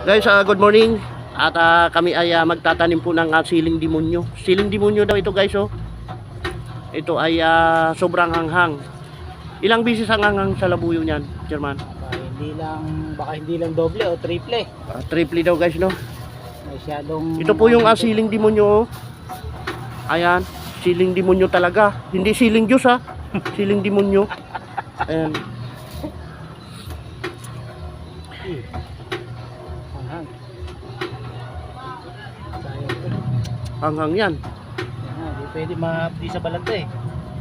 Guys, ah, good morning. At ah, kami ay ah, magtatanim po ng ah, siling demonyo. Siling demonyo daw ito guys, oh. Ito ay ah, sobrang hanghang. Ilang bisis ang hanghang sa labuyo niyan, Chairman? Baka hindi lang, baka hindi lang doble o triple. Ah, triple daw guys, no? Masyadong... Ito po yung ah, siling demonyo, oh. Ayan, siling demonyo talaga. Hindi siling Diyos, ha? Siling demonyo. Ayan. Hanghang. Sayang ito. Hanghang yan. Yan, Hindi pwede ma-updi sa balat to eh.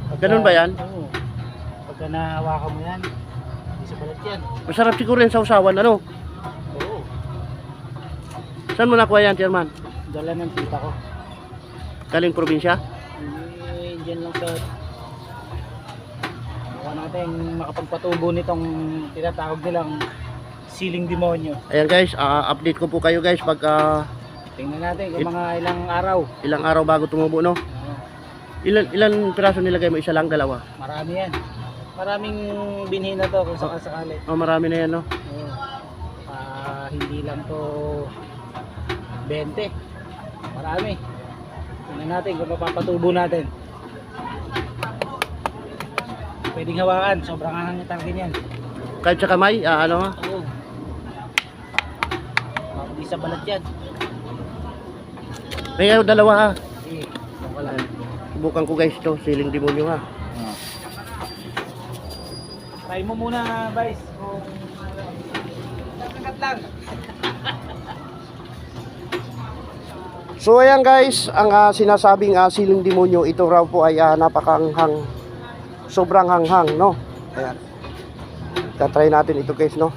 Pagka- Ganun ba yan? Oo. Pagka nahawakan mo yan, hindi sa balat yan. Masarap siguro yan sa usawan, ano? Oo. Saan mo nakuha yan, Chairman? Dala ng tita ko. Galing probinsya? Hindi, dyan lang sa... Mukha natin makapagpatubo nitong tinatawag nilang siling demonyo. Ayan guys, ah, update ko po kayo guys pag ah, Tingnan natin kung mga ilang araw. ilang araw bago tumubo, no? Ilan ilan piraso nilagay mo? Isa lang, dalawa? Marami yan. Maraming binhi na to kung sakasakali. Oh, marami na yan, no? Oo. Ah, hindi lang to 20. Marami. Tingnan natin kung mapapatubo natin. Pwedeng hawakan, sobrang hangin talaga niyan. Kahit sa kamay, ah, ano ha? Hindi sa balat yan. May ah, dalawa ha. Sige, ko lang. Subukan ko guys to, siling demonyo ha. Try mo muna, Vice. Kung... Kagat lang. So ayan guys, ang ah, sinasabing ah, siling demonyo, ito raw po ay ah, napakanghang. Sobrang hanghang, no? Ayan. Tatry natin ito guys, no?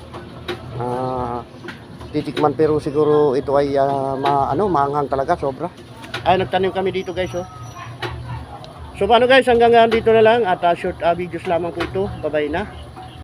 Ah, titikman pero siguro ito ay ah, ma, ano, maanghang talaga, sobra. Ay, nagtanim kami dito guys, oh. So paano guys, hanggang ah, dito na lang at ah, short ah, videos lamang po ito. Bye-bye na.